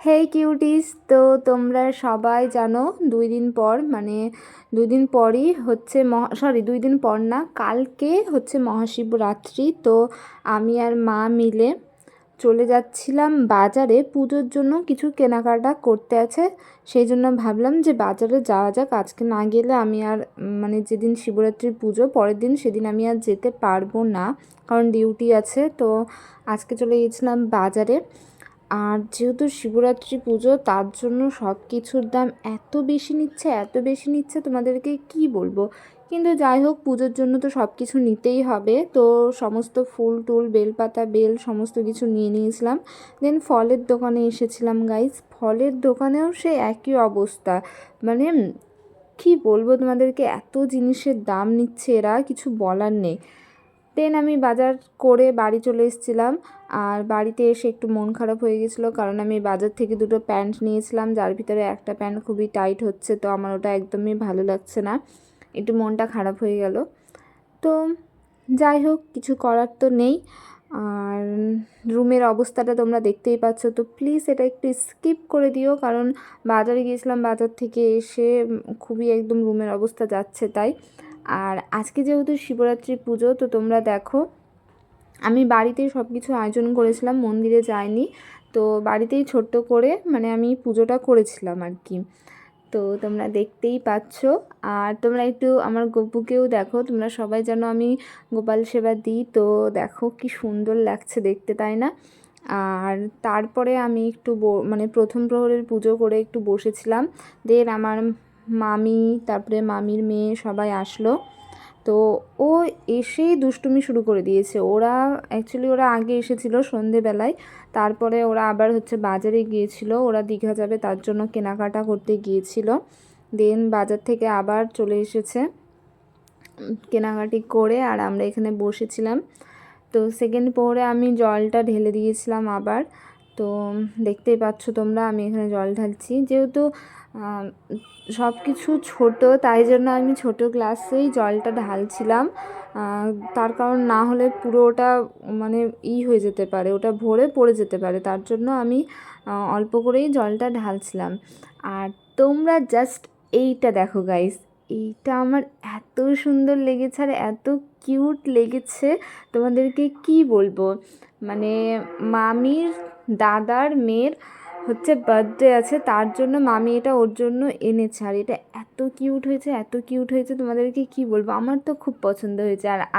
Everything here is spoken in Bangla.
হে কিউটিস তো তোমরা সবাই জানো, দুই দিন পর মানে দুই দিন পরই হচ্ছে মহা সরি দুই দিন পর না, কালকে হচ্ছে মহাশিবরাত্রি। তো আমি আর মা মিলে চলে যাচ্ছিলাম বাজারে, পুজোর জন্য কিছু কেনাকাটা করতে আছে। সেই জন্য ভাবলাম যে বাজারে যাওয়া যাক। আজকে না গেলে আমি আর মানে যেদিন শিবরাত্রির পুজো, পরের দিন সেদিন আমি আর যেতে পারব না, কারণ ডিউটি আছে। তো আজকে চলে গেছিলাম বাজারে। আর যেহেতু শিবরাত্রি পুজো, তার জন্য সব কিছুর দাম এত বেশি নিচ্ছে, এত বেশি নিচ্ছে, তোমাদেরকে কি বলব? কিন্তু যাই হোক, পুজোর জন্য তো সব কিছু নিতেই হবে। তো সমস্ত ফুল টুল, বেলপাতা, বেল সমস্ত কিছু নিয়ে নিয়েছিলাম। দেন ফলের দোকানে এসেছিলাম গাইজ ফলের দোকানেও সে একই অবস্থা। মানে কি বলব তোমাদেরকে? এত জিনিসের দাম নিচ্ছে এরা, কিছু বলার নেই। দেন আমি বাজার করে বাড়ি চলে এসেছিলাম। আর বাড়িতে এসে একটু মন খারাপ হয়ে গেছিল কারণ আমি বাজার থেকে দুটো প্যান্ট নিয়েছিলাম। যার ভিতরে একটা প্যান্ট খুবই টাইট হচ্ছে, তো আমার ওটা একদমই ভালো লাগছে না। একটু মনটা খারাপ হয়ে গেল। তো যাই হোক, কিছু করার তো নেই। আর রুমের অবস্থাটা তোমরা দেখতেই পাচ্ছ, তো প্লিজ এটা একটু স্কিপ করে দিও কারণ বাজারে গিয়েছিলাম বাজার থেকে এসে খুবই একদম রুমের অবস্থা যাচ্ছে তাই। আর আজকে যেহেতু শিবরাত্রি পুজো, তো তোমরা দেখো, আমি বাড়িতেই সব কিছু আয়োজন করেছিলাম, মন্দিরে যাইনি। তো বাড়িতেই ছোট্ট করে মানে আমি পুজোটা করেছিলাম আর কি। তো তোমরা দেখতেই পাচ্ছ। আর তোমরা একটু আমার গপুকেও দেখো, তোমরা সবাই যেন আমি গোপাল সেবা দিই, তো দেখো কি সুন্দর লাগছে দেখতে, তাই না? আর তারপরে আমি একটু মানে প্রথম প্রহরের পুজো করে একটু বসেছিলাম। দেন আমার মামি, তারপরে মামির মেয়ে সবাই আসলো। তো ও এসেই দুষ্টুমি শুরু করে দিয়েছে। ওরা অ্যাকচুয়ালি ওরা আগে এসেছিল সন্ধেবেলায়, তারপরে ওরা আবার হচ্ছে বাজারে গিয়েছিল। ওরা দীঘা যাবে, তার জন্য কেনাকাটা করতে গিয়েছিল। দেন বাজার থেকে আবার চলে এসেছে, কেনাকাটি করে আর আমরা এখানে বসেছিলাম। তো সেকেন্ড পোহরে আমি জলটা ঢেলে দিয়েছিলাম আবার। তো দেখতেই পাচ্ছ তোমরা, আমি এখানে জল ঢালছি। যেহেতু সব কিছু ছোটো, তাই জন্য আমি ছোট গ্লাসেই জলটা ঢালছিলাম। তার কারণ না হলে পুরো ওটা মানে ই হয়ে যেতে পারে, ওটা ভরে পড়ে যেতে পারে। তার জন্য আমি অল্প করেই জলটা ঢালছিলাম। আর তোমরা জাস্ট এইটা দেখো গাইস এইটা আমার এত সুন্দর লেগেছে আর এত কিউট লেগেছে। তোমাদেরকে কি বলব? মানে মামির দাদার মেয়ের হচ্ছে বার্থডে আছে, তার জন্য মামি এটা ওর জন্য এনেছে। আর এটা এত কিউট হয়েছে, এত কিউট হয়েছে, তোমাদেরকে কি বলব? আমার তো খুব পছন্দ হয়েছে। আর